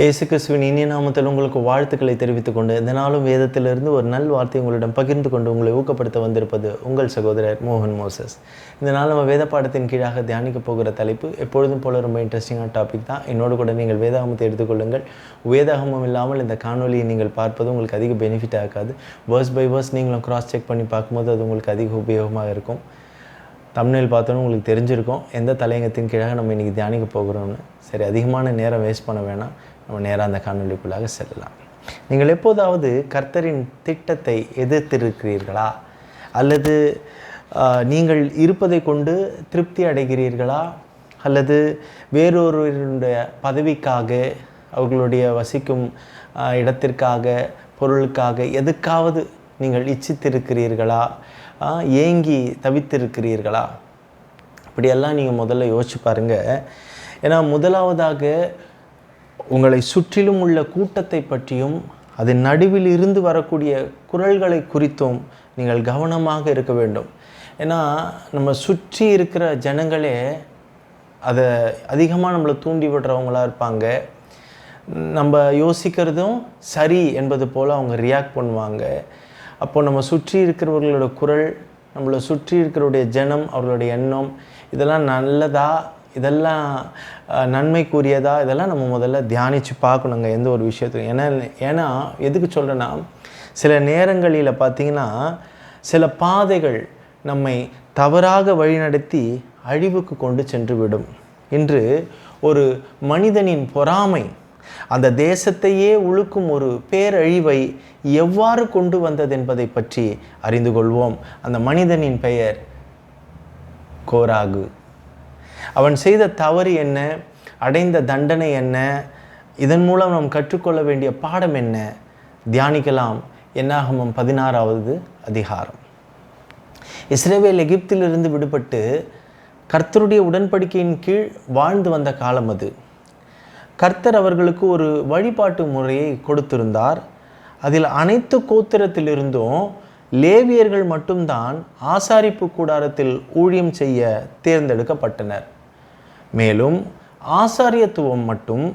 இயேசு கிறிஸ்துவின் இனிய நாமத்தில் உங்களுக்கு வாழ்த்துக்களை தெரிவித்துக் கொண்டு இந்த நாளும் வேதத்திலிருந்து ஒரு நல் வார்த்தை உங்களிடம் பகிர்ந்து கொண்டு உங்களை ஊக்கப்படுத்த வந்திருப்பது உங்கள் சகோதரர் மோகன் மோசஸ். இந்த நாள் நம்ம வேத பாடத்தின் கீழாக தியானிக்க போகிற தலைப்பு எப்பொழுதும் போல ரொம்ப இன்ட்ரெஸ்டிங்கான டாபிக் தான். என்னோடு கூட நீங்கள் வேதாகமத்தை எடுத்துக்கொள்ளுங்கள் வேதாகமம் இல்லாமல் இந்த காணொலியை நீங்கள் பார்ப்பது உங்களுக்கு அதிக பெனிஃபிட் ஆகாது. வேர்ஸ் பை வேர்ஸ் நீங்களும் கிராஸ் செக் பண்ணி பார்க்கும்போது அது உங்களுக்கு அதிக உபயோகமாக இருக்கும். தமிழில் பார்த்தோன்னு உங்களுக்கு தெரிஞ்சிருக்கும். எந்த தலையங்கத்தின் கீழாக நம்ம இன்றைக்கி தியானிக்க போகிறோம்னு. சரி அதிகமான நேரம் வேஸ்ட் பண்ண வேணாம். நம்ம நேராக அந்த காணொலிக்குள்ளாக செல்லலாம். நீங்கள் எப்போதாவது கர்த்தரின் திட்டத்தை எதிர்த்திருக்கிறீர்களா? அல்லது நீங்கள் இருப்பதை கொண்டு திருப்தி அடைகிறீர்களா? அல்லது வேறொருவருடைய பதவிக்காக அவர்களுடைய வசிக்கும் இடத்திற்காக பொருளுக்காக எதுக்காவது நீங்கள் இச்சித்திருக்கிறீர்களா? ஏங்கி தவித்திருக்கிறீர்களா? இப்படியெல்லாம் நீங்கள் முதல்ல யோசிச்சு பாருங்கள் ஏன்னா முதலாவதாக உங்களை சுற்றிலும் உள்ள கூட்டத்தை பற்றியும் அதன் நடுவில் இருந்து வரக்கூடிய குரல்களை குறித்தும் நீங்கள் கவனமாக இருக்க வேண்டும். ஏன்னா நம்ம சுற்றி இருக்கிற ஜனங்களே அதை அதிகமாக நம்மளை தூண்டி விடுறவங்களா இருப்பாங்க. நம்ம யோசிக்கிறதும் சரி என்பது போல் அவங்க ரியாக்ட் பண்ணுவாங்க. அப்போ நம்ம சுற்றி இருக்கிறவர்களோட குரல் நம்மளை சுற்றி இருக்கிறவருடைய ஜனம் அவர்களுடைய எண்ணம் இதெல்லாம் நல்லதா இதெல்லாம் அஹ், நன்மைக்குரியதா? இதெல்லாம் நம்ம முதல்ல தியானித்து பார்க்கணுங்க எந்த ஒரு விஷயத்தையும். ஏன்னா ஏன்னா எதுக்கு சொல்கிறேன்னா சில நேரங்களில் பார்த்தீங்கன்னா சில பாதைகள் நம்மை தவறாக வழிநடத்தி அழிவுக்கு கொண்டு சென்று விடும் இன்று ஒரு மனிதனின் பொறாமை அந்த தேசத்தையே உழுக்கும் ஒரு பேரழிவை எவ்வாறு கொண்டு வந்தது என்பதை பற்றி அறிந்து கொள்வோம். அந்த மனிதனின் பெயர் கோராகு. அவன் செய்த தவறு என்ன? அடைந்த தண்டனை என்ன? இதன் மூலம் நாம் கற்றுக்கொள்ள வேண்டிய பாடம் என்ன? தியானிக்கலாம். என்னாகமம் பதினாறாவது அதிகாரம். இஸ்ரேவேல் எகிப்திலிருந்து விடுபட்டு கர்த்தருடைய உடன்படிக்கையின் கீழ் வாழ்ந்து வந்த காலம் அது. கர்த்தர் அவர்களுக்கு ஒரு வழிபாட்டு முறையை கொடுத்திருந்தார். அதில் அனைத்து கோத்திரத்திலிருந்தும் லேவியர்கள் மட்டும்தான் ஆசாரிப்பு கூடாரத்தில் ஊழியம் செய்ய தேர்ந்தெடுக்கப்பட்டனர். மேலும் ஆசாரியத்துவம் மட்டும்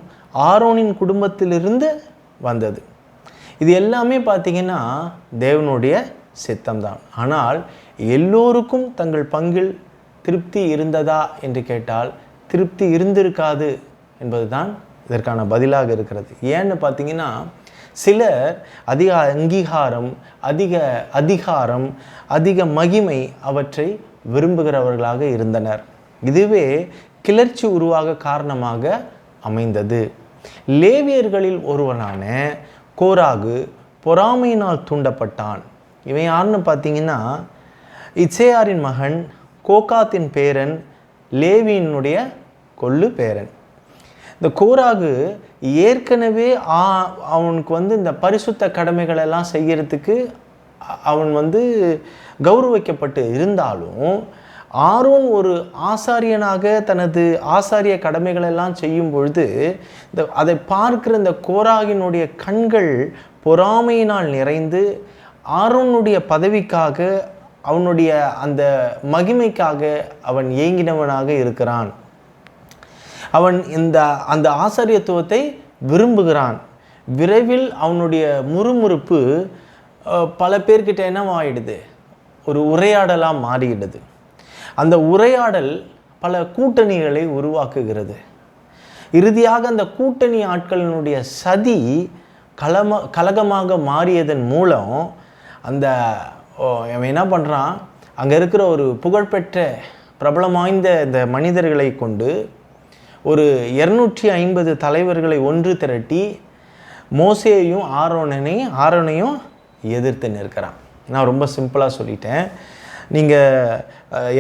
ஆரோனின் குடும்பத்திலிருந்து வந்தது. இது எல்லாமே பார்த்தீங்கன்னா தேவனுடைய சித்தம்தான். ஆனால் எல்லோருக்கும் தங்கள் பங்கில் திருப்தி இருந்ததா என்று கேட்டால் திருப்தி இருந்திருக்காது என்பதுதான் இதற்கான பதிலாக இருக்கிறது. ஏன்னு பார்த்தீங்கன்னா சிலர் அதிக அங்கீகாரம் அதிக அதிகாரம் அதிக மகிமை அவற்றை விரும்புகிறவர்களாக இருந்தனர். இதுவே கிளர்ச்சி உருவாக காரணமாக அமைந்தது. லேவியர்களில் ஒருவனான கோராகு பொறாமையினால் தூண்டப்பட்டான். இவன் யாருன்னு பார்த்தீங்கன்னா இச்சேயாரின் மகன் கோகாத்தின் பேரன் லேவியினுடைய கொள்ளு பேரன் இந்த கோராகு ஏற்கனவே ஆ- அவனுக்கு வந்து இந்த பரிசுத்த கடமைகள் எல்லாம் அவன் வந்து கௌரவிக்கப்பட்டு இருந்தாலும் ஆரோன் ஒரு ஆசாரியனாக தனது ஆசாரிய கடமைகளெல்லாம் செய்யும் பொழுது இந்த அதை பார்க்கிற இந்த கோராகினுடைய கண்கள் பொறாமையினால் நிறைந்து ஆரோனுடைய பதவிக்காக அவனுடைய அந்த மகிமைக்காக அவன் ஏங்கினவனாக இருக்கிறான். அவன் இந்த அந்த ஆசாரியத்துவத்தை விரும்புகிறான். விரைவில் அவனுடைய முறுமுறுப்பு பல பேர்கிட்ட என்னவாயிடுது? ஒரு உரையாடலாக மாறிடுது. அந்த உரையாடல் பல கூட்டணிகளை உருவாக்குகிறது. இறுதியாக அந்த கூட்டணி ஆட்களினுடைய சதி கலம கலகமாக மாறியதன் மூலம் அந்த ஓ, அவன் என்ன பண்ணுறான் அங்கே இருக்கிற ஒரு புகழ்பெற்ற பிரபலம் வாய்ந்த இந்த மனிதர்களை கொண்டு ஒரு இரநூற்றி ஐம்பது தலைவர்களை ஒன்று திரட்டி மோசேயையும் ஆரோனையும் ஆரோனையும் எதிர்த்து நிற்கிறான். நான் ரொம்ப சிம்பிளாக சொல்லிட்டேன். நீங்கள்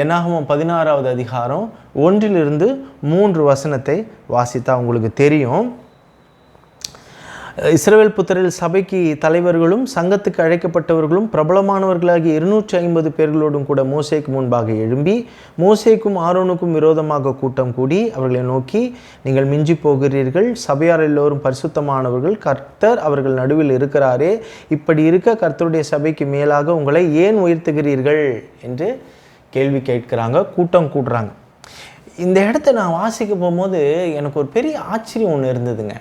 என்னாகவும் பதினாறாவது அதிகாரம் ஒன்றிலிருந்து மூன்று வசனத்தை வாசித்தா உங்களுக்கு தெரியும். இஸ்ரேல் புத்திரரில் சபைக்கு தலைவர்களும் சங்கத்துக்கு அழைக்கப்பட்டவர்களும் பிரபலமானவர்களாகிய இருநூற்றி ஐம்பது பேர்களோடும் கூட மோசேக்கு முன்பாக எழும்பி மோசேக்கும் ஆரோனுக்கும் விரோதமாக கூட்டம் கூடி அவர்களை நோக்கி நீங்கள் மிஞ்சி போகிறீர்கள். சபையார் எல்லோரும் பரிசுத்தமானவர்கள். கர்த்தர் அவர்கள் நடுவில் இருக்கிறாரே. இப்படி இருக்க கர்த்தருடைய சபைக்கு மேலாக உங்களை ஏன் உயர்த்துகிறீர்கள்? என்று கேள்வி கேட்கிறாங்க கூட்டம் கூடுறாங்க. இந்த இடத்த நான் வாசிக்க போகும்போது எனக்கு ஒரு பெரிய ஆச்சரியம் ஒன்று இருந்ததுங்க.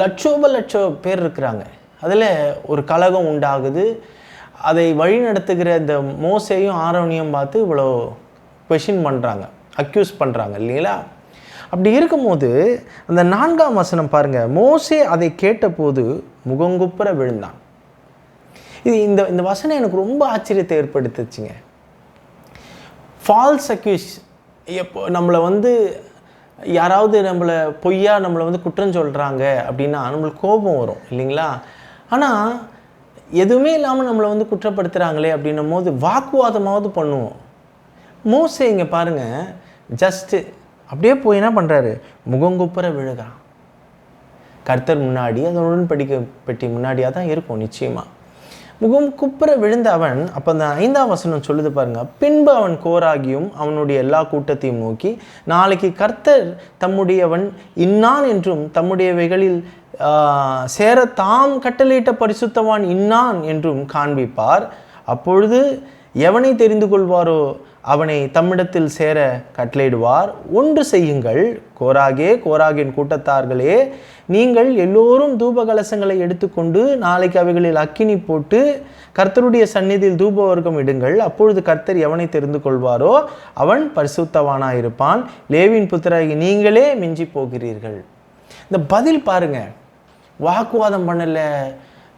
லட்சோப லட்சம் பேர் இருக்கிறாங்க. அதில் ஒரு கலகம் உண்டாகுது. அதை வழி நடத்துகிற இந்த மோசையும் ஆரோனியம் பார்த்து இவ்வளோ கொஷின் பண்ணுறாங்க அக்யூஸ் பண்ணுறாங்க இல்லைங்களா? அப்படி இருக்கும்போது அந்த நான்காம் வசனம் பாருங்கள் மோசே அதை கேட்டபோது முகங்குப்புற விழுந்தான். இது இந்த இந்த வசனம் எனக்கு ரொம்ப ஆச்சரியத்தை ஏற்படுத்துச்சுங்க. ஃபால்ஸ் அக்யூஸ் எப்போ நம்மளை வந்து யாராவது நம்மளை பொய்யா நம்மளை வந்து குற்றம் சொல்கிறாங்க அப்படின்னா நம்மளுக்கு கோபம் வரும் இல்லைங்களா? ஆனால் எதுவுமே இல்லாமல் நம்மளை வந்து குற்றப்படுத்துகிறாங்களே அப்படின்னும் போது வாக்குவாதமாவது பண்ணுவோம். மோசே இங்கே பாருங்கள் ஜஸ்ட்டு அப்படியே போய் என்ன பண்ணுறாரு முகங்குப்புற விழுகிறான். கர்த்தர் முன்னாடி அதனுடன் படிக்க பெட்டி முன்னாடியாக தான் இருக்கும் நிச்சயமாக முகம் குப்புற விழுந்த அவன் அப்போ அந்த ஐந்தாம் வசனம் சொல்லுது பாருங்க பின்பு அவன் கோராகியும் அவனுடைய எல்லா கூட்டத்தையும் நோக்கி நாளைக்கு கர்த்தர் தம்முடையவன் இன்னான் என்றும் தம்முடையவைகளில் சேர தாம் கட்டளையிட்ட பரிசுத்தவான் இன்னான் என்றும் காண்பிப்பார். அப்பொழுது எவனை தெரிந்து கொள்வாரோ அவனை தம்மிடத்தில் சேர கட்டளையிடுவார். ஒன்று செய்யுங்கள் கோராகே கோராகின் கூட்டத்தார்களே நீங்கள் எல்லோரும் தூப கலசங்களை எடுத்துக்கொண்டு நாளைக்கு அவைகளில் அக்கினி போட்டு கர்த்தருடைய சந்நிதியில் தூப வர்க்கம் இடுங்கள். அப்பொழுது கர்த்தர் எவனை தெரிந்து கொள்வாரோ அவன் பரிசுத்தவானாயிருப்பான். லேவின் புத்திராகி நீங்களே மிஞ்சி போகிறீர்கள். இந்த பதில் பாருங்க. வாக்குவாதம் பண்ணலை.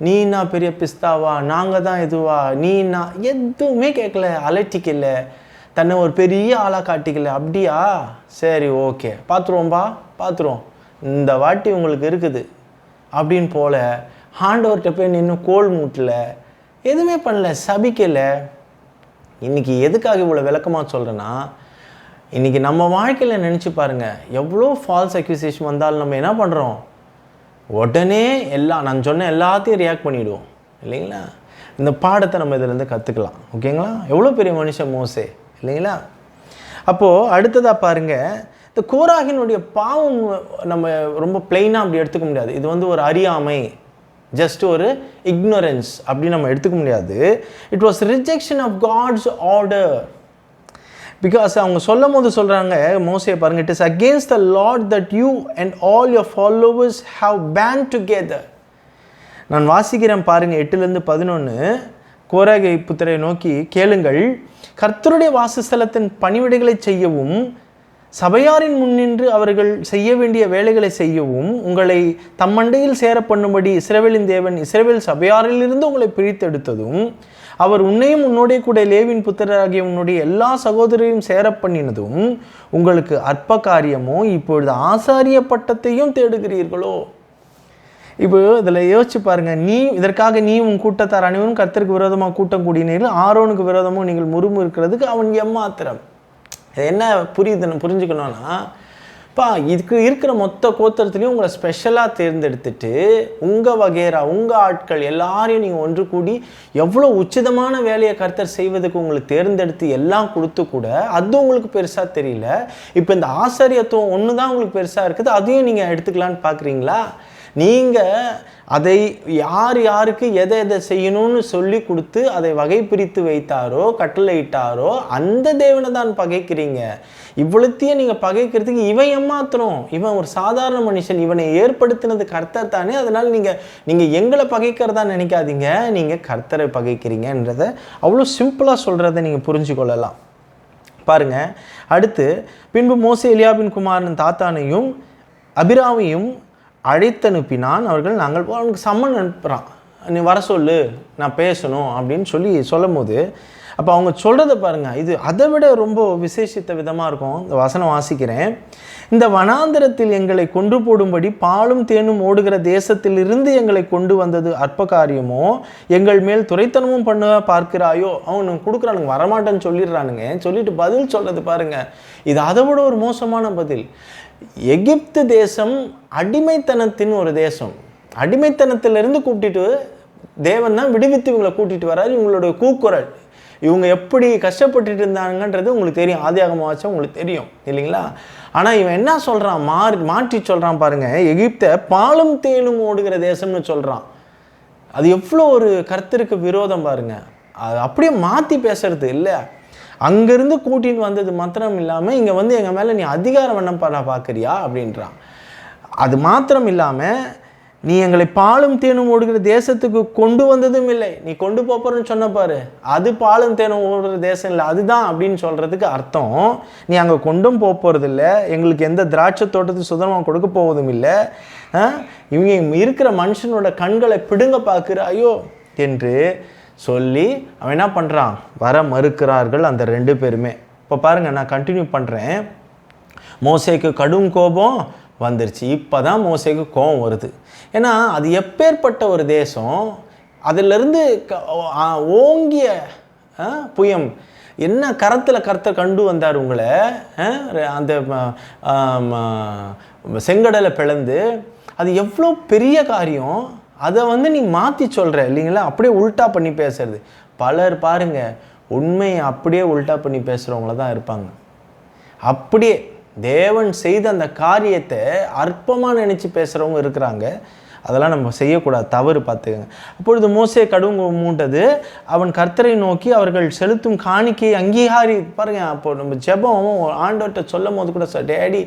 நீனா பெரிய பிஸ்தாவா? நாங்கள் தான் இதுவா நீனா எதுவுமே கேட்கல. அலட்டிக்கல. தன்னை ஒரு பெரிய ஆளாக காட்டிக்கல. அப்படியா? சரி ஓகே. பார்த்துருவோம்பா பார்த்துருவோம் இந்த வாட்டி உங்களுக்கு இருக்குது. அப்படின்னு போல ஆண்டவர்கிட்ட போய் நின்று கோல் மூட்டல. எதுவுமே பண்ணல சபிக்கலை. இன்னைக்கு எதுக்காக இவ்வளோ விளக்கமாக சொல்கிறேன்னா இன்னைக்கு நம்ம வாழ்க்கையில் நினச்சி பாருங்கள் எவ்வளோ ஃபால்ஸ் அக்யூசேஷன் வந்தாலும் நம்ம என்ன பண்ணுறோம் உடனே எல்லா நான் சொன்ன எல்லாத்தையும் ரியாக்ட் பண்ணிவிடுவோம் இல்லைங்களா? இந்த பாடத்தை நம்ம இதிலேருந்து கற்றுக்கலாம் ஓகேங்களா? எவ்வளோ பெரிய மனுஷன் மோசே? இல்லைங்களா? அப்போது அடுத்ததாக பாருங்கள் இந்த கோராகினுடைய பாவம் நம்ம ரொம்ப பிளெயினாக அப்படி எடுத்துக்க முடியாது. இது வந்து ஒரு அறியாமை ஜஸ்ட் ஒரு இக்னோரன்ஸ் அப்படி நம்ம எடுத்துக்க முடியாது. It was rejection of God's order because அவங்க சொல்லும் போது சொல்கிறாங்க மோசையை பாருங்க it is against the Lord that you and all your followers have band together நான் வாசிக்கிறேன் பாருங்கள் எட்டுலேருந்து பதினொன்று கோரகை புத்திரை நோக்கி கேளுங்கள் கர்த்தருடைய வாசஸ்தலத்தின் பணிவிடைகளை செய்யவும் சபையாரின் முன்னின்று அவர்கள் செய்ய வேண்டிய வேலைகளை செய்யவும் உங்களை தம்மண்டையில் சேர பண்ணும்படி இஸ்ரவேலின் தேவன் இஸ்ரேவேல் சபையாரிலிருந்து உங்களை பிரித்தெடுத்ததும் அவர் உன்னையும் உன்னோடைய கூட லேவின் புத்திரராகிய உன்னுடைய எல்லா சகோதரரையும் சேர பண்ணினதும் உங்களுக்கு அற்ப காரியமோ இப்பொழுது ஆசாரிய பட்டத்தையும் தேடுகிறீர்களோ? இப்போ இதில் யோசிச்சு பாருங்க நீ இதற்காக நீ உன் கூட்டத்தார் அனைவரும் கர்த்தருக்கு விரோதமாக கூட்டம் கூடினீர்கள் ஆரோனுக்கு விரோதமும் நீங்கள் முறுமு இருக்கிறதுக்கு அவன் எம்மாத்திரம். இது என்ன புரியுதுன்னு புரிஞ்சுக்கணும்னா பா இதுக்கு இருக்கிற மொத்த கோத்திரத்துலையும் உங்களை ஸ்பெஷலாக தேர்ந்தெடுத்துட்டு உங்கள் வகைரா உங்கள் ஆட்கள் எல்லாரையும் நீங்கள் ஒன்று கூடி எவ்வளோ உச்சிதமான வேலையை கர்த்தர் செய்வதுக்கு உங்களுக்கு தேர்ந்தெடுத்து எல்லாம் கொடுத்து கூட அது உங்களுக்கு பெருசாக தெரியல. இப்போ இந்த ஆசாரியத்துவம் ஒன்று தான் உங்களுக்கு பெருசாக இருக்குது அதையும் நீங்கள் எடுத்துக்கலான்னு பார்க்குறீங்களா? நீங்கள் அதை யார் யாருக்கு எதை எதை செய்யணும்னு சொல்லி கொடுத்து அதை வகை பிரித்து வைத்தாரோ கட்டளையிட்டாரோ அந்த தேவனை தான் பகைக்கிறீங்க. இவ்வளோத்தையும் நீங்கள் பகைக்கிறதுக்கு இவன் ஏமாத்துறோம். இவன் ஒரு சாதாரண மனுஷன். இவனை ஏற்படுத்தினது கர்த்தர் தானே. அதனால் நீங்கள் நீங்கள் எங்களை பகைக்கிறதா நினைக்காதீங்க. நீங்கள் கர்த்தரை பகைக்கிறீங்கன்றதை அவ்வளோ சிம்பிளாக சொல்கிறத நீங்கள் புரிஞ்சு கொள்ளலாம் பாருங்க. அடுத்து பின்பு மோசே எலியாபின் குமாரின் தாத்தானையும் அபிராமையும் அழைத்தனுப்பினான். அவர்கள் நாங்கள் அவனுக்கு சம்மன் அனுப்புகிறான் நீ வர சொல்லு நான் பேசணும் அப்படின்னு சொல்லி சொல்லும் போது அப்போ அவங்க சொல்கிறத பாருங்கள் இது அதை விட ரொம்ப விசேஷித்த விதமாக இருக்கும். இந்த வசனம் வாசிக்கிறேன். இந்த வனாந்தரத்தில் எங்களை கொண்டு போடும்படி பாலும் தேனும் ஓடுகிற தேசத்தில் இருந்து எங்களை கொண்டு வந்தது அற்ப காரியமோ எங்கள் மேல் துரைத்தனமும் பண்ண பார்க்கிறாயோ? அவனுக்கு கொடுக்குறானுங்க வரமாட்டேன்னு சொல்லிடுறானுங்க. சொல்லிட்டு பதில் சொல்கிறது பாருங்கள் இது அதை விட ஒரு மோசமான பதில். எகிப்து தேசம் அடிமைத்தனத்தின் ஒரு தேசம். அடிமைத்தனத்திலிருந்து கூப்பிட்டுட்டு தேவன் தான் விடுவித்து இவங்களை கூட்டிகிட்டு வராது இவங்களோட கூக்குரல். இவங்க எப்படி கஷ்டப்பட்டுட்டு இருந்தாங்கன்றது உங்களுக்கு தெரியும். ஆதியாகமாச்சும் உங்களுக்கு தெரியும் இல்லைங்களா? ஆனால் இவன் என்ன சொல்கிறான் மாறி மாற்றி சொல்கிறான் பாருங்கள் எகிப்தை பாலும் தேனும் ஓடுகிற தேசம்னு சொல்கிறான் அது எவ்வளோ ஒரு கருத்திற்கு விரோதம் பாருங்கள் அது அப்படியே மாற்றி பேசுறது இல்லை. அங்கேருந்து கூட்டின்னு வந்தது மாத்திரம் இல்லாமல் இங்கே வந்து எங்கள் மேலே நீ அதிகாரம் வண்ணம் பண்ண பார்க்குறியா அப்படின்றான். அது மாத்திரம் இல்லாமல் நீ எங்களை பாலும் தேனும் ஓடுகிற தேசத்துக்கு கொண்டு வந்ததும் இல்லை. நீ கொண்டு போறன்னு சொன்ன பாரு. அது பாலும் தேனும் ஓடுற தேசம் இல்லை. அதுதான் அப்படின்னு சொல்கிறதுக்கு அர்த்தம். நீ அங்கே கொண்டும் போக போகிறது இல்லை எங்களுக்கு எந்த திராட்சை தோட்டத்துக்கு சுதந்திரமாக கொடுக்க போவதும் இல்லை. ஆ? இவங்க இருக்கிற மனுஷனோட கண்களை பிடுங்க பார்க்குற ஐயோ! என்று சொல்லி அவன் என்ன பண்ணுறான் வர மறுக்கிறார்கள் அந்த ரெண்டு பேருமே. இப்போ பாருங்கள் நான் கண்டினியூ பண்ணுறேன் மோசைக்கு கடும் கோபம் வந்துருச்சு. இப்போ தான் மோசைக்கு கோபம் வருது. ஏன்னா அது எப்பேற்பட்ட ஒரு தேசம் அதிலிருந்து க- ஓங்கிய ஆ, புயம். என்ன கரத்தில் கருத்தை கண்டு வந்தார் உங்களை? ஆ, அந்த செங்கடலை பிளந்து. அது எவ்வளோ பெரிய காரியம். அதை வந்து நீ மாற்றி சொல்கிற இல்லைங்களா? அப்படியே உல்ட்டா பண்ணி பேசுறது. பலர் பாருங்கள் உண்மையை அப்படியே உல்ட்டா பண்ணி பேசுகிறவங்கள தான் இருப்பாங்க. அப்படியே தேவன் செய்த அந்த காரியத்தை அற்பமாக நினச்சி பேசுகிறவங்க இருக்கிறாங்க. அதெல்லாம் நம்ம செய்யக்கூடாது தவறு பார்த்துக்கங்க. அப்பொழுது மோசே கடுங்கு மூண்டது அவன் கர்த்தரை நோக்கி அவர்கள் செலுத்தும் காணிக்கை அங்கீகாரி பாருங்க அப்போ நம்ம ஜெபம் ஆண்டவர்கிட்ட சொல்லும் போது கூட டேடி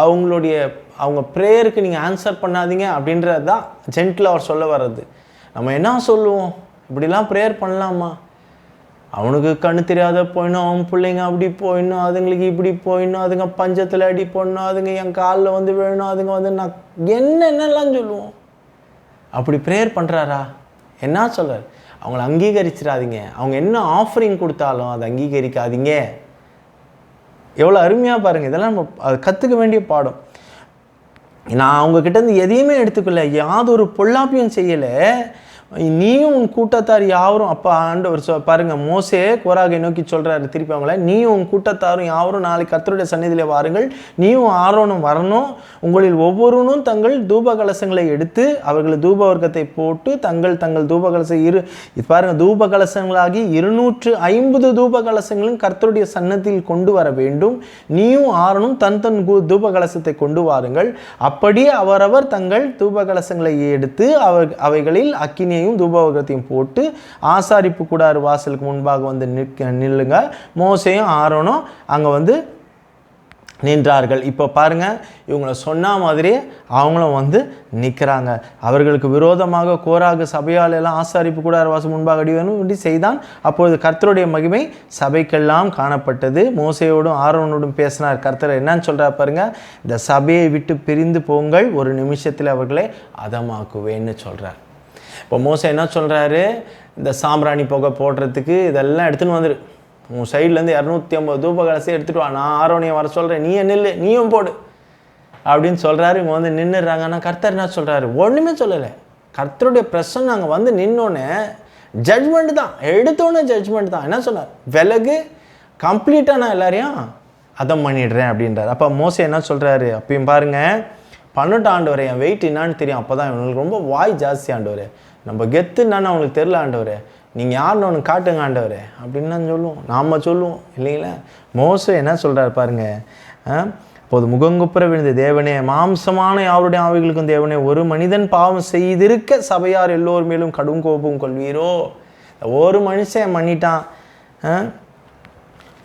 அவங்களுடைய அவங்க ப்ரேயருக்கு நீங்கள் ஆன்சர் பண்ணாதீங்க அப்படின்றது தான் ஜென்டில் அவர் சொல்ல வர்றது. நம்ம என்ன சொல்லுவோம்? இப்படிலாம் ப்ரேயர் பண்ணலாமா? அவனுக்கு கண்ணு தெரியாத போயிடும் அவன் பிள்ளைங்க அப்படி போயிடணும் அதுங்களுக்கு இப்படி போயிடணும் அதுங்க பஞ்சத்தில் அடி போடணும் அதுங்க என் காலில் வந்து விழணும் அதுங்க வந்து நான் என்னென்னலாம் சொல்லுவோம்? அப்படி ப்ரேயர் பண்ணுறாரா என்ன சொல்கிறார் அவங்கள அங்கீகரிச்சிடாதீங்க. அவங்க என்ன ஆஃபரிங் கொடுத்தாலும் அதை அங்கீகரிக்காதீங்க. எவ்வளோ அருமையாக பாருங்கள் இதெல்லாம் நம்ம அது கற்றுக்க வேண்டிய பாடம். நான் அவங்கக்கிட்டேருந்து இருந்து எதையுமே எடுத்துக்கல யாதொரு பொல்லாப்பியும் செய்யலை. நீயும் உன் கூட்டத்தார் யாவரும் அப்போ ஆண்டவர் சொ பாருங்க மோசே கோராகை நோக்கி சொல்றாரு திருப்பி அவங்கள நீயும் உன் கூட்டத்தாரும் யாவரும் நாளைக்கு கர்த்தருடைய சந்நிதியிலே வாருங்கள். நீயும் ஆரோனும் வரணும். உங்களில் ஒவ்வொருவனும் தங்கள் தூப கலசங்களை எடுத்து அவர்கள் தூப வர்க்கத்தை போட்டு தங்கள் தங்கள் தூப கலசம் இரு இது பாருங்க தூப கலசங்களாகி இருநூற்று ஐம்பது தூப கலசங்களும் கர்த்தருடைய சன்னத்தில் கொண்டு வர வேண்டும். நீயும் ஆரனும் தன் தன் கு- தூப கலசத்தை கொண்டு வாருங்கள். அப்படியே அவரவர் தங்கள் தூப கலசங்களை எடுத்து அவர் அவைகளில் அக்கினி அக்கினியையும் தூபவகத்தையும் போட்டு ஆசாரிப்பு கூடாறு வாசலுக்கு முன்பாக வந்து நிற்க நில்லுங்க மோசையும் ஆரோனும் அங்கே வந்து நின்றார்கள். இப்போ பாருங்க இவங்கள சொன்ன மாதிரியே அவங்களும் வந்து நிற்கிறாங்க அவர்களுக்கு விரோதமாக கோராக சபையால் எல்லாம் ஆசாரிப்பு கூட வாசல் முன்பாக அடிவனும் இப்படி செய்தான். அப்பொழுது கர்த்தருடைய மகிமை சபைக்கெல்லாம் காணப்பட்டது. மோசையோடும் ஆரோனோடும் பேசினார். கர்த்தர் என்னன்னு சொல்கிறார் பாருங்கள் இந்த சபையை விட்டு பிரிந்து போங்கள் ஒரு நிமிஷத்தில் அவர்களை அதமாக்குவேன்னு சொல்கிறார் இப்போ மோசை என்ன சொல்கிறாரு இந்த சாம்பிராணி புகை போடுறதுக்கு இதெல்லாம் எடுத்துன்னு வந்துரு. உன் சைட்லேருந்து இரநூத்தி ஐம்பது தூப எடுத்துகிட்டு வா. நான் ஆரோனியை வர சொல்கிறேன் நீ நில்லு. நீயும் போடு. அப்படின்னு சொல்கிறாரு இவங்க வந்து நின்றுறாங்க ஆனால் கர்த்தர் என்ன சொல்கிறாரு ஒன்றுமே சொல்லலை. கர்த்தருடைய பிரசன் நாங்கள் வந்து நின்னோன்னே ஜட்மெண்ட் தான். எடுத்தோன்னே ஜட்ஜ்மெண்ட் தான். என்ன சொன்னார்? விலகு கம்ப்ளீட்டாக நான் எல்லாரையும் அதம் பண்ணிடுறேன் அப்படின்றார். அப்போ மோசை என்ன சொல்கிறாரு அப்பயும் பாருங்கள் பன்னெண்டு ஆண்டவரே என் வெயிட் என்னான்னு தெரியும். அப்போ தான் இவங்களுக்கு ரொம்ப வாய் ஜாஸ்தி ஆண்டவரே. நம்ம கெத்து என்னன்னு அவனுக்கு தெரில ஆண்டவர். நீங்கள் யாருன்னு ஒன்று காட்டுங்க ஆண்டவர். அப்படின்னு தான் சொல்லுவோம். நாம் சொல்லுவோம் இல்லைங்களா? மோசம் என்ன சொல்கிறார் பாருங்கள் ஆ? அப்போது முகங்குப்புற விழுந்த தேவனே மாம்சமான யாருடைய ஆவிகளுக்கும் தேவனே ஒரு மனிதன் பாவம் செய்திருக்க சபையார் எல்லோர் மேலும் கடும் கோபம் கொள்வீரோ? ஒரு மனுஷன் பண்ணிட்டான்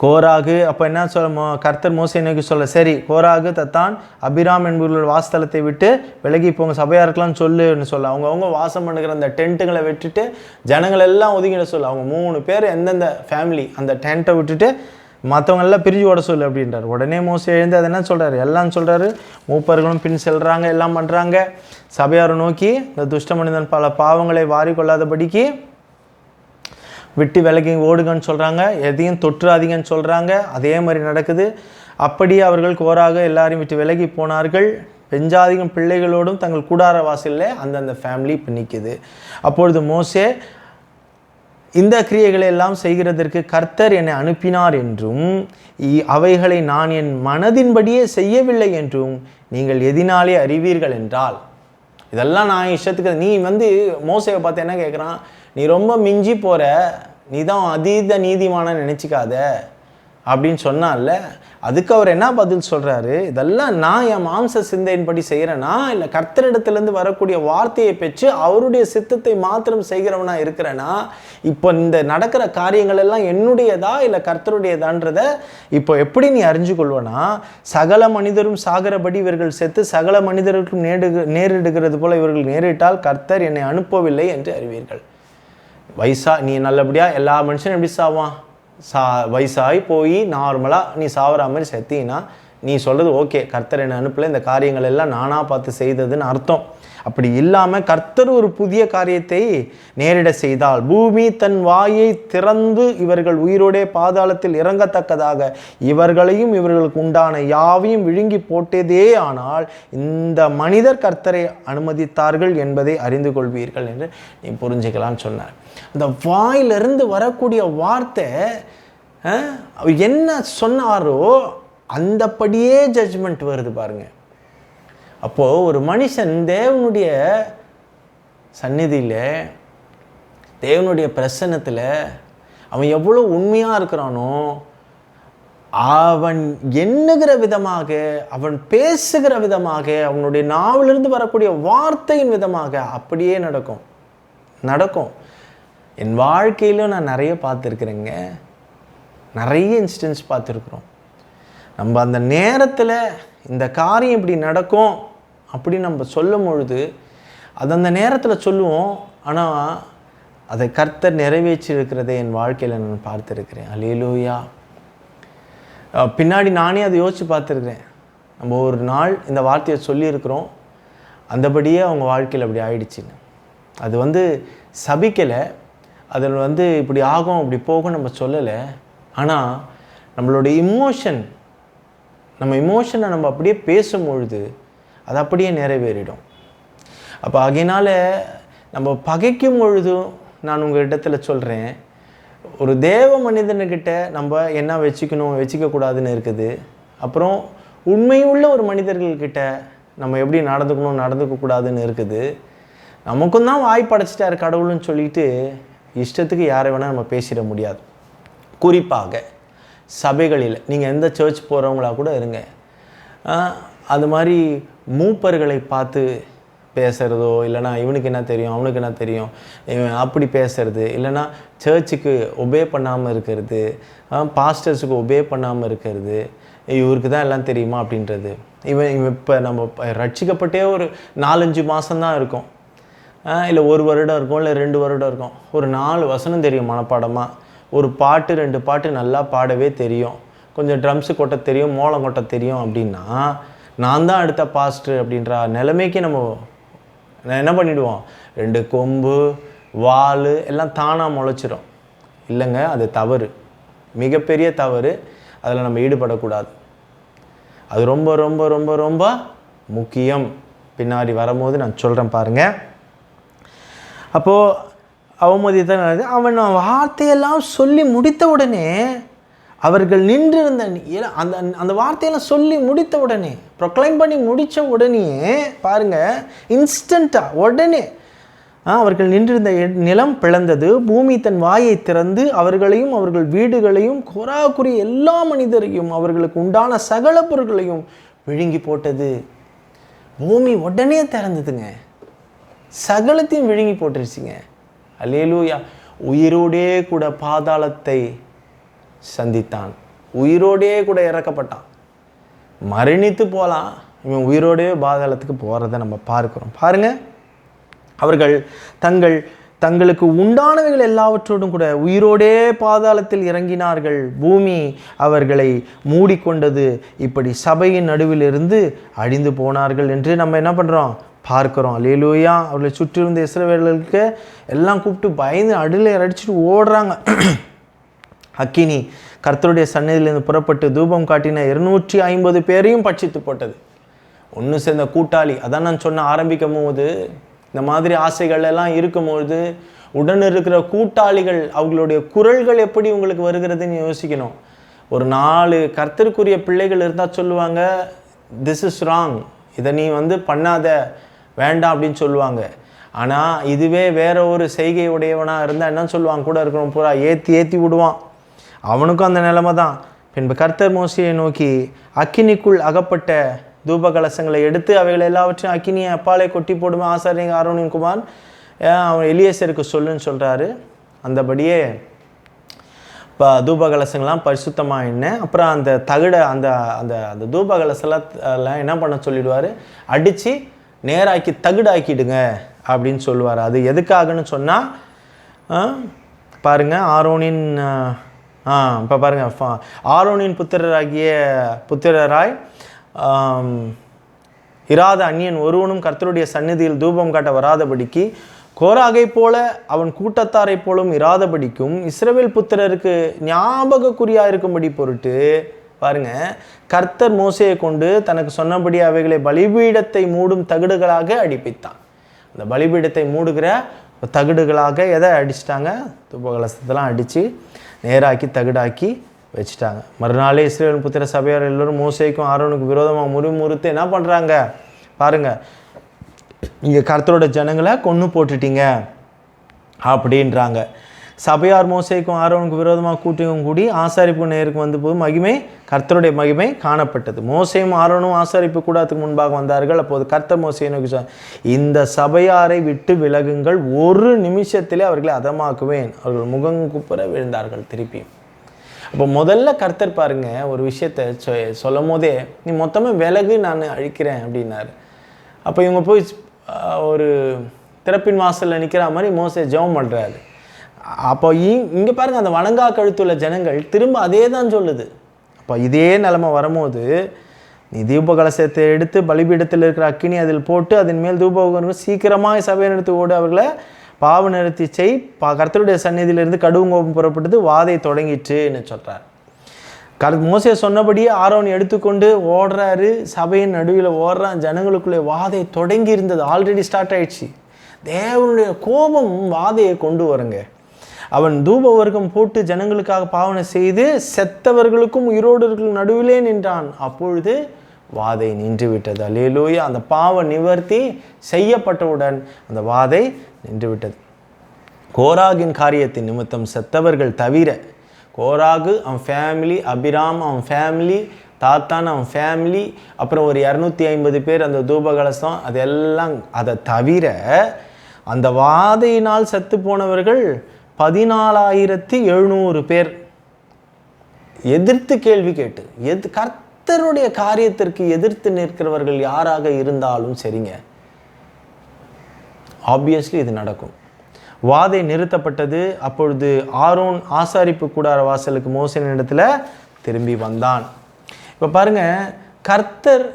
கோராகு அப்போ என்ன சொல்ல மோ- கர்த்தர் மோசை நோக்கி சொல்ல சரி கோராகு தத்தான் அபிராம் என்பவர்களோட வாசத்தலத்தை விட்டு விலகி போங்க சபையாருக்கெல்லாம் சொல்லுன்னு சொல்ல அவங்க அவங்க வாசம் பண்ணுகிற அந்த டென்ட்டுங்களை விட்டுட்டு ஜனங்கள் எல்லாம் ஒதுங்கிட சொல்ல. அவங்க மூணு பேர் எந்தெந்த ஃபேமிலி அந்த டென்ட்டை விட்டுட்டு மற்றவங்க எல்லாம் பிரிஞ்சு ஓட சொல்லு அப்படின்றார். உடனே மோசி எழுந்து அதை என்ன சொல்கிறார் எல்லாம் சொல்கிறாரு மூப்பர்களும் பின் செல்கிறாங்க எல்லாம் பண்ணுறாங்க சபையாரை நோக்கி இந்த துஷ்ட மனிதன் பல பாவங்களை வாரி கொள்ளாதபடிக்கு விட்டு விலகி ஓடுங்கன்னு சொல்கிறாங்க எதையும் தொற்றாதீங்கன்னு சொல்கிறாங்க அதே மாதிரி நடக்குது. அப்படியே அவர்கள் கோராக எல்லாரையும் விட்டு விலகி போனார்கள். பெஞ்சாதிகம் பிள்ளைகளோடும் தங்கள் கூடார வாசலில் அந்தந்த ஃபேமிலி இப்போ நிற்கிது அப்பொழுது மோசே இந்த கிரியைகளை எல்லாம் செய்கிறதற்கு கர்த்தர் என்னை அனுப்பினார் என்றும் இ- அவைகளை நான் என் மனதின்படியே செய்யவில்லை என்றும் நீங்கள் எதினாலே அறிவீர்கள் என்றால். இதெல்லாம் நான் இஷ்டத்துக்கு நீ வந்து மோசையை பார்த்து என்ன கேட்குறான்? நீ ரொம்ப மிஞ்சி போகிற நீ தான் அதீத நீதிமான நினச்சிக்காத அப்படின்னு சொன்னால அதுக்கு அவர் என்ன பதில் சொல்கிறாரு இதெல்லாம் நான் என் மாம்ச சிந்தையின்படி செய்கிறேனா இல்லை கர்த்தரிடத்துலேருந்து வரக்கூடிய வார்த்தையை பெற்று அவருடைய சித்தத்தை மாத்திரம் செய்கிறவனா இருக்கிறேனா? இப்போ இந்த நடக்கிற காரியங்கள் எல்லாம் என்னுடையதா? இல்லை கர்த்தருடையதான்றத இப்போ எப்படி நீ அறிஞ்சு கொள்வனா? சகல மனிதரும் சாகிறபடி இவர்கள் செத்து சகல மனிதருக்கும் நேடு நேரிடுகிறது போல இவர்கள் நேரிட்டால் கர்த்தர் என்னை அனுப்பவில்லை என்று அறிவீர்கள். வயசா நீ நல்லபடியாக எல்லா மனுஷனும் எப்படி சாவான்? சா வயசாகி போய் நார்மலாக நீ சாவற மாதிரி செத்தீங்கன்னா நீ சொல்கிறது ஓகே. கர்த்தர் என்னை அனுப்பல. இந்த காரியங்கள் எல்லாம் நானாக பார்த்து செய்ததுன்னு அர்த்தம். அப்படி இல்லாமல் கர்த்தர் ஒரு புதிய காரியத்தை நேரிட செய்தால் பூமி தன் வாயை திறந்து இவர்கள் உயிரோடே பாதாளத்தில் இறங்கத்தக்கதாக இவர்களையும் இவர்களுக்கு உண்டான யாவையும் விழுங்கி போட்டதே ஆனால் இந்த மனிதர் கர்த்தரை அனுமதித்தார்கள் என்பதை அறிந்து கொள்வீர்கள் என்று நீ புரிஞ்சுக்கலாம்னு சொன்னார். அந்த வாயிலிருந்து வரக்கூடிய வார்த்தை என்ன சொன்னாரோ அந்தப்படியே ஜட்ஜ்மெண்ட் வருது பாருங்கள் அப்போது ஒரு மனுஷன் தேவனுடைய சந்நிதியில் தேவனுடைய பிரசன்னத்தில் அவன் எவ்வளோ உண்மையாக இருக்கிறானோ அவன் எண்ணுகிற விதமாக அவன் பேசுகிற விதமாக அவனுடைய நாவிலிருந்து வரக்கூடிய வார்த்தையின் விதமாக அப்படியே நடக்கும். நடக்கும். என் வாழ்க்கையிலும் நான் நிறைய பார்த்துருக்குறேங்க. நிறைய இன்ஸ்டன்ஸ் பார்த்துருக்குறோம். நம்ம அந்த நேரத்தில் இந்த காரியம் இப்படி நடக்கும். அப்படின்னு நம்ம சொல்லும் பொழுது அது அந்த நேரத்தில் சொல்லுவோம் ஆனால் அதை கர்த்தர் நிறைவேற்றியிருக்கிறதை என் வாழ்க்கையில் நான் பார்த்துருக்கிறேன். அலேலூயா பின்னாடி நானே அதை யோசித்து பார்த்துருக்குறேன். நம்ம ஒரு நாள் இந்த வார்த்தையை சொல்லியிருக்கிறோம் அந்தபடியே அவங்க வாழ்க்கையில் அப்படி ஆயிடுச்சுன்னு. அது வந்து சபிக்கலை அதில் வந்து இப்படி ஆகும் அப்படி போகும் நம்ம சொல்லலை. ஆனால் நம்மளுடைய இமோஷன் நம்ம இமோஷனை நம்ம அப்படியே பேசும்பொழுது அது அப்படியே நிறைவேறிடும். அப்போ அகையினால் நம்ம பகைக்கும் பொழுதும் நான் உங்கள் இடத்துல சொல்கிறேன் ஒரு தேவ மனிதனுக்கிட்ட நம்ம என்ன வச்சுக்கணும் வச்சுக்கக்கூடாதுன்னு இருக்குது. அப்புறம் உண்மையுள்ள ஒரு மனிதர்கள்கிட்ட நம்ம எப்படி நடந்துக்கணும் நடந்துக்கக்கூடாதுன்னு இருக்குது. நமக்கும் தான் வாய் படைச்சிட்டார் கடவுள்னு சொல்லிட்டு இஷ்டத்துக்கு யாரை வேணால் நம்ம பேசிட முடியாது. குறிப்பாக சபைகளில் நீங்கள் எந்த சர்ச் போகிறவங்களா கூட இருங்க. அது மாதிரி மூப்பர்களை பார்த்து பேசுகிறதோ இல்லைனா இவனுக்கு என்ன தெரியும் அவனுக்கு என்ன தெரியும் இவன் அப்படி பேசுறது இல்லைனா சர்ச்சுக்கு ஒபே பண்ணாமல் இருக்கிறது பாஸ்டர்ஸுக்கு ஒபே பண்ணாமல் இருக்கிறது இவருக்கு தான் எல்லாம் தெரியுமா அப்படின்றது. இவன் இவன் இப்போ நம்ம ரட்சிக்கப்பட்டே ஒரு நாலஞ்சு மாதம்தான் இருக்கும். இல்லை ஒரு வருடம் இருக்கும் இல்லை ரெண்டு வருடம் இருக்கும். ஒரு நாலு வசனம் தெரியும் மனப்பாடமாக ஒரு பாட்டு ரெண்டு பாட்டு நல்லா பாடவே தெரியும். கொஞ்சம் ட்ரம்ஸு கொட்ட தெரியும் மோளம் கொட்ட தெரியும் அப்படின்னா நான் தான் அடுத்த பாஸ்டர் அப்படின்ற நிலைமைக்கு நம்ம என்ன பண்ணிவிடுவோம் ரெண்டு கொம்பு வால் எல்லாம் தானாக முளைச்சிரும். இல்லைங்க அது தவறு. மிகப்பெரிய தவறு. அதில் நம்ம ஈடுபடக்கூடாது. அது ரொம்ப ரொம்ப ரொம்ப ரொம்ப முக்கியம். பின்னாடி வரும்போது நான் சொல்கிறேன் பாருங்கள் அப்போது அவமதித்தான் நடந்தது. அவன் வார்த்தையெல்லாம் சொல்லி முடித்த உடனே அவர்கள் நின்றிருந்த அந்த அந்த வார்த்தையெல்லாம் சொல்லி முடித்த உடனே ப்ரொக்ளைம் பண்ணி முடித்த உடனே பாருங்க இன்ஸ்டண்ட்டாக உடனே அவர்கள் நின்றிருந்த நிலம் பிளந்தது. பூமி தன் வாயை திறந்து அவர்களையும் அவர்கள் வீடுகளையும் குறாக்குறி எல்லா மனிதரையும் அவர்களுக்கு உண்டான சகல பொருட்களையும் விழுங்கி போட்டது. பூமி உடனே திறந்ததுங்க. சகலத்தையும் விழுங்கி போட்டுருச்சுங்க. அல்லேலூயா. உயிரோடே கூட பாதாளத்தை சந்தித்தான். உயிரோடே கூட இறக்கப்பட்டான். மரணித்து போகலாம் இவன் உயிரோடையே பாதாளத்துக்கு போகிறத நம்ம பார்க்குறோம். பாருங்கள் அவர்கள் தங்கள் தங்களுக்கு உண்டானவைகள் எல்லாவற்றோடும் கூட உயிரோடே பாதாளத்தில் இறங்கினார்கள். பூமி அவர்களை மூடிக்கொண்டது இப்படி சபையின் நடுவிலிருந்து அழிந்து போனார்கள் என்று நம்ம என்ன பண்ணுறோம் பார்க்குறோம். லேலூயா அவர்களை சுற்றியிருந்த இஸ்ரவேலர்களுக்கு எல்லாம் கூப்பிட்டு பயந்து அடியில் அடிச்சுட்டு ஓடுறாங்க. அக்கினி கர்த்தருடைய சன்னதியிலிருந்து புறப்பட்டு தூபம் காட்டின இருநூற்றி ஐம்பது பேரையும் பட்சித்து போட்டது. ஒன்று சேர்ந்த கூட்டாளி அதான் நான் சொன்ன ஆரம்பிக்கும் போது இந்த மாதிரி ஆசைகள் எல்லாம் இருக்கும்பொழுது உடன் இருக்கிற கூட்டாளிகள் அவங்களுடைய குரல்கள் எப்படி உங்களுக்கு வருகிறதுன்னு யோசிக்கணும். ஒரு நாலு கர்த்தருக்குரிய பிள்ளைகள் இருந்தால் சொல்லுவாங்க திஸ் இஸ் ராங் இதை நீ வந்து பண்ணாத. வேண்டாம் அப்படின்னு சொல்லுவாங்க. ஆனால் இதுவே வேற ஒரு செய்கை உடையவனாக இருந்தால் என்ன சொல்லுவாங்க கூட இருக்கிறவன் பூரா ஏற்றி ஏற்றி விடுவான். அவனுக்கும் அந்த நிலைமை தான் பின்பு கர்த்தர் மோசியை நோக்கி அக்கினிக்குள் அகப்பட்ட தூப கலசங்களை எடுத்து அவைகள் எல்லாவற்றையும் அக்கினியை அப்பாலே கொட்டி போடுமா ஆசாரியங்க அருணின் குமார். அவன் எலியேசருக்கு சொல்லுன்னு சொல்கிறாரு அந்தபடியே இப்போ தூபகலசங்கள்லாம் பரிசுத்தமாக என்ன அப்புறம் அந்த தகுட அந்த அந்த அந்த தூபகலசெல்லாம் எல்லாம் என்ன பண்ண சொல்லிடுவார்? அடித்து நேராக்கி தகுடாக்கிடுங்க அப்படின்னு சொல்லுவார். அது எதுக்காகன்னு சொன்னால் பாருங்கள் ஆரோனின் ஆ இப்போ பாருங்க ஆரோனின் புத்திரராகிய புத்திரராய் இராத அந்நியன் ஒருவனும் கர்த்தருடைய சந்நிதியில் தூபம் காட்ட வராதபடிக்கு கோராகை போல அவன் கூட்டத்தாரை போலும் இராதபடிக்கும் இஸ்ரவேல் புத்திரருக்கு ஞாபகக்குறியா இருக்கும்படி பொருட்டு பாருங்க கர்த்தர் மோசையை கொண்டு தனக்கு சொன்னபடி அவைகளை பலிபீடத்தை மூடும் தகடுகளாக அடிப்பித்தான். அந்த பலிபீடத்தை மூடுகிற தகடுகளாக எதை அடிச்சிட்டாங்க? துபகலசத்தெல்லாம் அடித்து நேராக்கி தகடாக்கி வச்சுட்டாங்க. மறுநாளே இஸ்ரேல் புத்திர சபையார் எல்லோரும் மோசைக்கும் ஆரோனுக்கு விரோதமாக முறுமுறுத்து என்ன பண்ணுறாங்க பாருங்கள் இங்கே கர்த்தரோட ஜனங்களை கொன்று போட்டுட்டீங்க அப்படின்றாங்க. சபையார் மோசைக்கும் ஆரோனுக்கு விரோதமாக கூட்டியும் கூடி ஆசாரிப்பு நேருக்கு வந்தபோது மகிமை கர்த்தருடைய மகிமை காணப்பட்டது. மோசையும் ஆரோனும் ஆசாரிப்பு கூடாதுக்கு முன்பாக வந்தார்கள். அப்போது கர்த்தர் மோசையை நோக்கி சொன்னார், இந்த சபையாரை விட்டு விலகுங்கள். ஒரு நிமிஷத்திலே அவர்களை அதமாக்குவேன். அவர்கள் முகங்குப்புற விழுந்தார்கள் திருப்பி அப்போ முதல்ல கர்த்தர் பாருங்க ஒரு விஷயத்தை சொ சொல்லும் போதே நீ மொத்தமாக விலகு நான் அழிக்கிறேன் அப்படின்னாரு. அப்போ இவங்க போய் ஒரு திறப்பின் வாசலில் நிற்கிற மாதிரி மோசை ஜெபம் பண்ணுறாரு அப்போ இங்கே பாருங்கள் அந்த வணங்கா கழுத்துள்ள ஜனங்கள் திரும்ப அதே தான் சொல்லுது. அப்போ இதே நிலமை வரும்போது நீ தீப கலசத்தை எடுத்து பலிபீடத்தில் இருக்கிற அக்கினி அதில் போட்டு அதன் மேல் தூப சீக்கிரமாக சபையை நிறுத்தி ஓடு. அவர்களை பாவ நிறுத்தி செய். பா கர்த்தருடைய சந்நிதியிலிருந்து கடுங்கோபம் புறப்பட்டது. வாதை தொடங்கிட்டுன்னு சொல்கிறார் கர் மோசே சொன்னபடியே ஆரோன் எடுத்துக்கொண்டு ஓடுறாரு. சபையின் நடுவில் ஓடுறான். ஜனங்களுக்குள்ளே வாதை தொடங்கி இருந்தது ஆல்ரெடி ஸ்டார்ட் ஆயிடுச்சு. தேவனுடைய கோபம் வாதையை கொண்டு வருங்க. அவன் தூப வர்க்கம் போட்டு ஜனங்களுக்காக பாவனை செய்து செத்தவர்களுக்கும் உயிரோடர்களுக்கும் நடுவிலே நின்றான். அப்பொழுது வாதை நின்று விட்டது அந்த பாவ நிவர்த்தி செய்யப்பட்டவுடன் அந்த வாதை நின்றுவிட்டது. கோராகின் காரியத்தின் நிமித்தம் செத்தவர்கள் தவிர கோராகு அவன் ஃபேமிலி அபிராம் அவன் ஃபேமிலி தாத்தான் அவன் ஃபேமிலி அப்புறம் ஒரு இரநூத்தி ஐம்பது பேர் அந்த தூபகலசம் அதெல்லாம் அதை தவிர அந்த வாதையினால் செத்து போனவர்கள் பதினாலாயிரத்தி எழுநூறு பேர் எதிர்த்து கேள்வி கேட்டு எது கர்த்தருடைய காரியத்திற்கு எதிர்த்து நிற்கிறவர்கள் யாராக இருந்தாலும் சரிங்க. ஆப்வியஸ்லி இது நடக்கும். வாதை நிறுத்தப்பட்டது. அப்பொழுது ஆரோன் ஆசாரிப்பு கூடார வாசலுக்கு மோசனின் இடத்துல திரும்பி வந்தான். இப்போ பாருங்க கர்த்தர்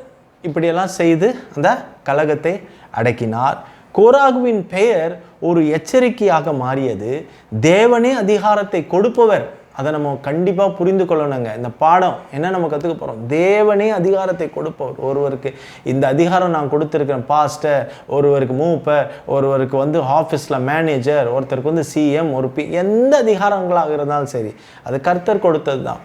இப்படியெல்லாம் செய்து அந்த கலகத்தை அடக்கினார். கோராகுவின் பெயர் ஒரு எச்சரிக்கையாக மாறியது. தேவனே அதிகாரத்தை கொடுப்பவர். அதை நம்ம கண்டிப்பாக புரிந்து கொள்ளணுங்க இந்த பாடம் என்ன நம்ம கற்றுக்க போகிறோம் தேவனே அதிகாரத்தை கொடுப்பவர் ஒருவருக்கு. இந்த அதிகாரம் நான் கொடுத்துருக்கிறேன் பாஸ்டர் ஒருவருக்கு மூப்பர் ஒருவருக்கு வந்து ஆஃபீஸில் மேனேஜர் ஒருத்தருக்கு வந்து சிஎம் ஒரு பி எந்த அதிகாரங்களாக இருந்தாலும் சரி அது கர்த்தர் கொடுத்தது தான்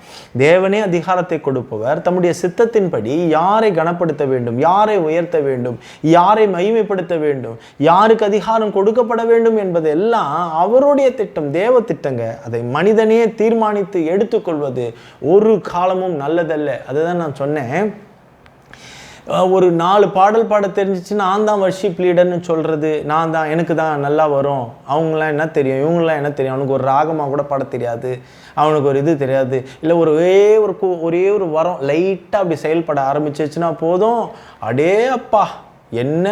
தேவனே அதிகாரத்தை கொடுப்பவர். தம்முடைய சித்தத்தின்படி யாரை கனப்படுத்த வேண்டும்? யாரை உயர்த்த வேண்டும்? யாரை மகிமைப்படுத்த வேண்டும்? யாருக்கு அதிகாரம் கொடுக்கப்பட வேண்டும் என்பதெல்லாம் அவருடைய திட்டம் தேவ திட்டங்க. அதை மனிதனே தீர்மானித்து எடுத்துக்கொள்வது ஒரு காலமும் நல்லதல்ல. அதுதான் நான் சொன்னேன். ஒரு நாலு பாடல் பாட தெரிஞ்சிச்சு நான் தான் வர்ஷிப் லீடர்னு சொல்கிறது நான் தான் எனக்கு தான் நல்லா வரும். அவங்களாம் என்ன தெரியும்? இவங்களாம் என்ன தெரியும்? அவனுக்கு ஒரு ராகமாக கூட பாட தெரியாது. அவனுக்கு ஒரு இது தெரியாது. இல்லை ஒரு ஒரே ஒரு கு- ஒரே ஒரு வரம் லைட்டாக அப்படி செயல்பட ஆரம்பிச்சிச்சுன்னா போதும். அடே அப்பா! என்ன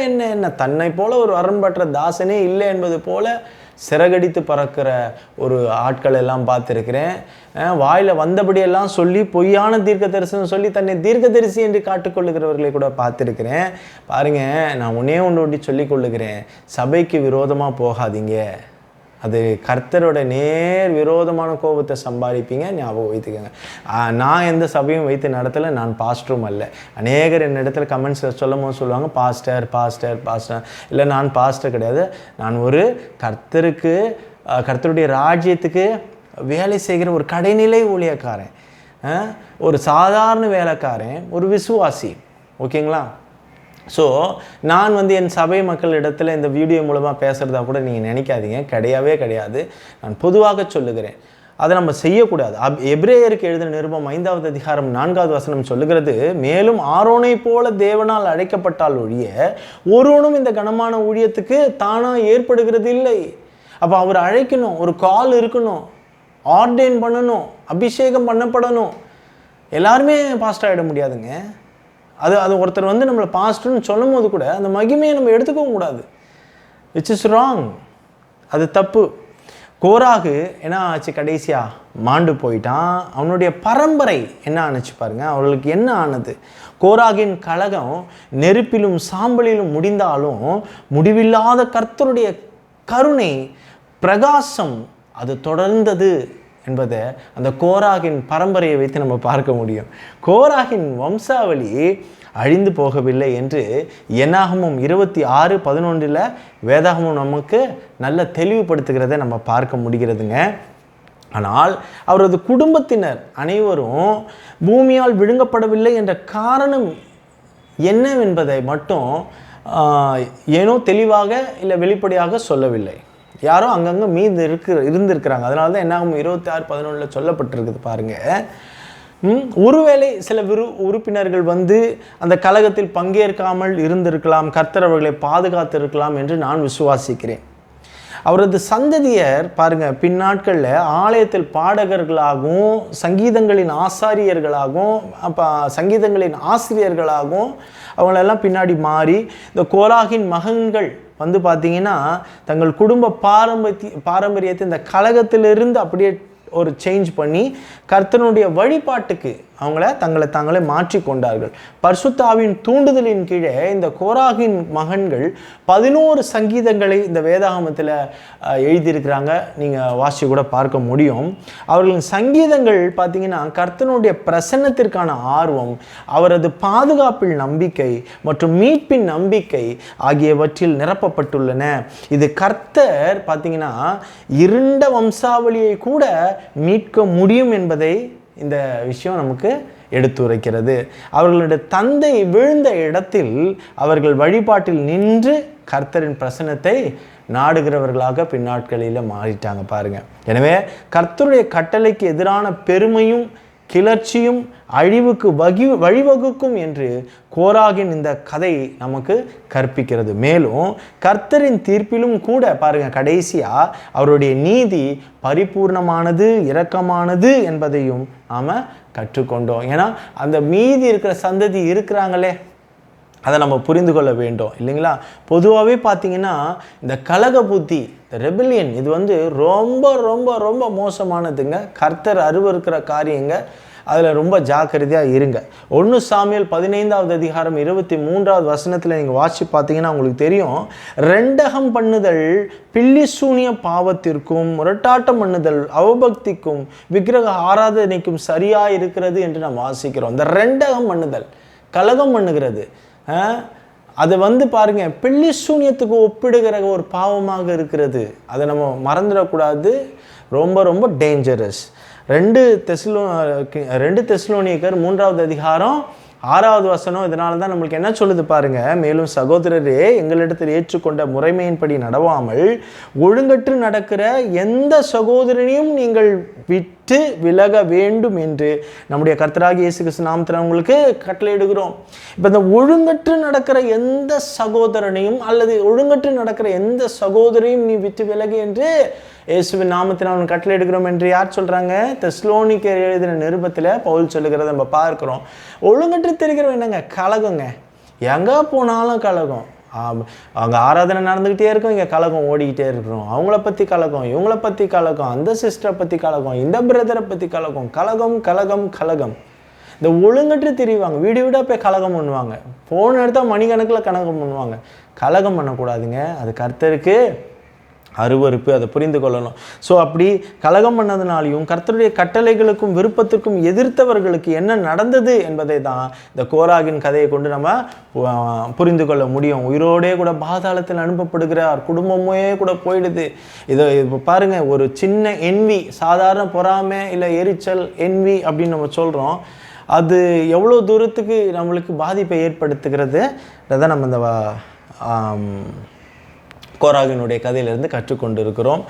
என்ன என்ன? தன்னை போல ஒரு வரம் பெற்ற தாசனே இல்லை என்பது போல சிறகடித்து பறக்கிற ஒரு ஆட்கள் எல்லாம் பார்த்துருக்கிறேன். வாயில் வந்தபடியெல்லாம் சொல்லி பொய்யான தீர்க்க தரிசனம் சொல்லி தன்னை தீர்க்கதரிசி என்று காட்டுக்கொள்ளுகிறவர்களை கூட பார்த்துருக்கிறேன். பாருங்கள் நான் உன்னே ஒன்று ஒட்டி சொல்லிக் கொள்ளுகிறேன் சபைக்கு விரோதமாக போகாதீங்க. அது கர்த்தரோட நேர் விரோதமான கோபத்தை சம்பாதிப்பீங்க ஞாபகம் வைத்துக்கோங்க. நான் எந்த சபையும் வைத்து நடத்தலை நான் பாஸ்டரும் அல்ல. அநேகர் என் இடத்துல கமெண்ட்ஸில் சொல்லும் போது சொல்லுவாங்க பாஸ்டர் பாஸ்டர் பாஸ்டர் இல்லை நான் பாஸ்டர் கிடையாது. நான் ஒரு கர்த்தருக்கு கர்த்தருடைய ராஜ்யத்துக்கு வேலை செய்கிற ஒரு கடைநிலை ஊழியக்காரன். ஒரு சாதாரண வேலைக்காரன் ஒரு விசுவாசி. ஓகேங்களா? ஸோ நான் வந்து என் சபை மக்கள் இடத்துல இந்த வீடியோ மூலமாக பேசுகிறதா கூட நீங்கள் நினைக்காதீங்க. கிடையவே கிடையாது. நான் பொதுவாக சொல்லுகிறேன். அதை நம்ம செய்யக்கூடாது. அப் எப்ரேயருக்கு எழுதின நிருபம் ஐந்தாவது அதிகாரம் நான்காவது வசனம் சொல்லுகிறது மேலும் ஆரோனை போல தேவனால் அழைக்கப்பட்டால் ஒழிய ஒருவனும் இந்த கனமான ஊழியத்துக்கு தானாக ஏற்படுகிறது இல்லை அப்போ அவர் அழைக்கணும். ஒரு கால் இருக்கணும். ஆர்டெயின் பண்ணணும். அபிஷேகம் பண்ணப்படணும். எல்லாருமே பாஸ்ட் ஆகிட முடியாதுங்க. அது அது ஒருத்தர் வந்து நம்மளை பாஸ்ட்டுன்னு சொல்லும் போது கூட அந்த மகிமையை நம்ம எடுத்துக்கவும் கூடாது. விச் இஸ் ராங் அது தப்பு. கோராகு என்ன ஆச்சு கடைசியாக மாண்டு போயிட்டான். அவனுடைய பரம்பரை என்ன ஆனுச்சு பாருங்க. அவர்களுக்கு என்ன ஆனது? கோராகின் கழகம் நெருப்பிலும் சாம்பலிலும் முடிந்தாலும் முடிவில்லாத கர்த்தருடைய கருணை பிரகாசம் அது தொடர்ந்தது. என்பதை அந்த கோராகின் பரம்பரையை வைத்து நம்ம பார்க்க முடியும். கோராகின் வம்சாவளி அழிந்து போகவில்லை என்று என்னாகமும் இருபத்தி ஆறு பதினொன்றில் வேதாகமும் நமக்கு நல்ல தெளிவுபடுத்துகிறத நம்ம பார்க்க முடிகிறதுங்க. ஆனால் அவரது குடும்பத்தினர் அனைவரும் பூமியால் விழுங்கப்படவில்லை என்ற காரணம் என்னவென்பதை மட்டும் ஏனோ தெளிவாக இல்லை வெளிப்படையாக சொல்லவில்லை. யாரோ அங்கங்கே மீது இருக்கு இருந்திருக்கிறாங்க. அதனால தான் என்னாகும்? இருபத்தி ஆறு பதினொன்றில் சொல்லப்பட்டிருக்குது பாருங்கள் ஒருவேளை சில விரு உறுப்பினர்கள் வந்து அந்த கழகத்தில் பங்கேற்காமல் இருந்திருக்கலாம் கர்த்தர் அவர்களை பாதுகாத்திருக்கலாம் என்று நான் விசுவாசிக்கிறேன். அவரது சந்ததியர் பாருங்கள் பின்னாட்களில் ஆலயத்தில் பாடகர்களாகவும் சங்கீதங்களின் ஆசாரியர்களாகவும் அப்போ சங்கீதங்களின் ஆசிரியர்களாகவும் அவங்களெல்லாம் பின்னாடி மாறி இந்த கோலாகின் மகன்கள் வந்து பார்த்தீங்கன்னா தங்கள் குடும்ப பாரம்பரிய பாரம்பரியத்தை இந்த கழகத்திலிருந்து அப்படியே ஒரு சேஞ்ச் பண்ணி கர்த்தனுடைய வழிபாட்டுக்கு அவங்கள தங்களை தாங்களே மாற்றி கொண்டார்கள். பர்சுத்தாவின் தூண்டுதலின் கீழே இந்த கோராகின் மகன்கள் பதினோரு சங்கீதங்களை இந்த வேதாகமத்தில் எழுதியிருக்கிறாங்க. நீங்கள் வாசி கூட பார்க்க முடியும். அவர்களின் சங்கீதங்கள் பார்த்தீங்கன்னா கர்த்தனுடைய பிரசன்னத்திற்கான ஆர்வம் அவரது பாதுகாப்பில் நம்பிக்கை மற்றும் மீட்பின் நம்பிக்கை ஆகியவற்றில் நிரப்பப்பட்டுள்ளன. இது கர்த்தர் பார்த்தீங்கன்னா இருண்ட வம்சாவளியை கூட மீட்க முடியும் என்பதை இந்த விஷயம் நமக்கு எடுத்துரைக்கிறது. அவர்களுடைய தந்தை விழுந்த இடத்தில் அவர்கள் வழிபாட்டில் நின்று கர்த்தரின் பிரசன்னத்தை நாடுகிறவர்களாக பின்னாட்களில் மாறிட்டாங்க பாருங்கள் எனவே கர்த்தருடைய கட்டளைக்கு எதிரான பெருமையும் கிளர்ச்சியும் அழிவுக்கு வகி வழிவகுக்கும் என்று கோராகின் இந்த கதை நமக்கு கற்பிக்கிறது. மேலும் கர்த்தரின் தீர்ப்பிலும் கூட பாருங்க கடைசியாக அவருடைய நீதி பரிபூர்ணமானது இரக்கமானது என்பதையும் நாம் கற்றுக்கொண்டோம். ஏன்னா அந்த மீதி இருக்கிற சந்ததி இருக்கிறாங்களே. அதை நம்ம புரிந்து கொள்ள வேண்டும் இல்லைங்களா? பொதுவாகவே பார்த்தீங்கன்னா இந்த கலக புத்தி இந்த ரெபிலியன் இது வந்து ரொம்ப ரொம்ப ரொம்ப மோசமானதுங்க. கர்த்தர் அருவருக்கிற காரியங்க. அதில் ரொம்ப ஜாக்கிரதையாக இருங்க. ஒன்று சாமியல் பதினைந்தாவது அதிகாரம் இருபத்தி மூன்றாவது வசனத்தில் நீங்கள் வாசி பார்த்தீங்கன்னா உங்களுக்கு தெரியும். ரெண்டகம் பண்ணுதல் பில்லிசூனிய பாவத்திற்கும் முரட்டாட்டம் பண்ணுதல் அவபக்திக்கும் விக்கிரக ஆராதனைக்கும் சரியாக இருக்கிறது என்று நாம் வாசிக்கிறோம். இந்த ரெண்டகம் பண்ணுதல் கலகம் பண்ணுகிறது. அது வந்து பாருங்க பில்லி சூன்யத்துக்கு ஒப்பிடுகிற ஒரு பாவமாக இருக்கிறது. அதை நம்ம மறந்துடக்கூடாது. ரொம்ப ரொம்ப டேஞ்சரஸ் ரெண்டு தெஸ்லோ ரெண்டு தெஸ்லோனியக்கர் மூன்றாவது அதிகாரம் ஆறாவது வசனம் இதனால தான் நம்மளுக்கு என்ன சொல்லுது பாருங்க மேலும் சகோதரரே எங்களிடத்தில் ஏற்றுக்கொண்ட முறைமையின்படி நடவாமல் ஒழுங்கற்று நடக்கிற எந்த சகோதரனையும் நீங்கள் விட்டு விலக வேண்டும் என்று நம்முடைய கர்த்தராகி இயேசு கிறிஸ்து நாமத்தில் உங்களுக்கு கட்டளையிடுகிறோம். இப்போ இந்த ஒழுங்கற்று நடக்கிற எந்த சகோதரனையும் அல்லது ஒழுங்கற்று நடக்கிற எந்த சகோதரையும் நீ விட்டு விலகு என்று இயேசுவின் நாமத்தில் அவன் கட்டளையிடுகிறோம் என்று யார் சொல்கிறாங்க தெஸ்லோனிக்கர் எழுதின நிருபத்தில் பவுல் சொல்லுகிறத நம்ம பார்க்குறோம். ஒழுங்கற்று தெரிகிறவன் என்னங்க? கலகங்க. எங்கே போனாலும் கலகம். அங்கே ஆராதனை நடந்துக்கிட்டே இருக்கும் இங்கே கலகம் ஓடிக்கிட்டே இருக்கிறோம் அவங்கள பற்றி கலகம் இவங்கள பற்றி கலகம் அந்த சிஸ்டரை பற்றி கலகம் இந்த பிரதரை பற்றி கலகம் கலகம் கலகம் கலகம். இந்த ஒழுங்கற்று தெரிவாங்க. வீடு வீடாக போய் கலகம் பண்ணுவாங்க. ஃபோன் எடுத்தால் மணிக்கணக்கில் கலகம் பண்ணுவாங்க. கலகம் பண்ணக்கூடாதுங்க. அது கர்த்தருக்கு அருவருப்பு அதை புரிந்து கொள்ளணும். ஸோ அப்படி கலகம் பண்ணதுனாலையும் கர்த்தருடைய கட்டளைகளுக்கும் விருப்பத்திற்கும் எதிர்த்தவர்களுக்கு என்ன நடந்தது என்பதை தான் இந்த கோராகின் கதையை கொண்டு நம்ம புரிந்து கொள்ள முடியும். உயிரோடே கூட பாதாளத்தில் அனுப்பப்படுகிறார். குடும்பமே கூட போயிடுது. இதை இப்போ பாருங்கள் ஒரு சின்ன என்வி சாதாரண பொறாமை இல்லை எரிச்சல் என்வி அப்படின்னு நம்ம சொல்கிறோம் அது எவ்வளோ தூரத்துக்கு நம்மளுக்கு பாதிப்பை ஏற்படுத்துகிறது தான் நம்ம இந்த கோராகினுடைய கதையிலிருந்து கற்றுக்கொண்டு இருக்கிறோம்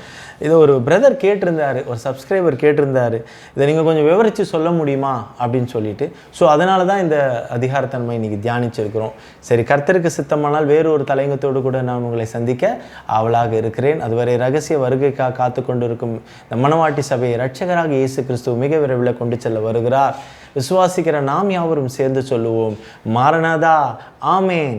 இதை ஒரு பிரதர் கேட்டிருந்தார் ஒரு சப்ஸ்கிரைபர் கேட்டிருந்தார். இதை நீங்கள் கொஞ்சம் விவரித்து சொல்ல முடியுமா? அப்படின்னு சொல்லிட்டு. ஸோ அதனால தான் இந்த அதிகாரத்தன்மை இன்னைக்கு தியானிச்சிருக்கிறோம். சரி கர்த்தருக்கு சித்தமானால் வேறு ஒரு தலைங்கத்தோடு கூட நான் உங்களை சந்திக்க ஆவலாக இருக்கிறேன். அதுவரை ரகசிய வருகைக்காக காத்து கொண்டிருக்கும் இந்த மணவாட்டி சபையை ரட்சகராக இயேசு கிறிஸ்துவ மிக விரைவில் கொண்டு செல்ல வருகிறார். விசுவாசிக்கிற நாம் யாவரும் சேர்ந்து சொல்லுவோம் மாரனாதா ஆமேன்.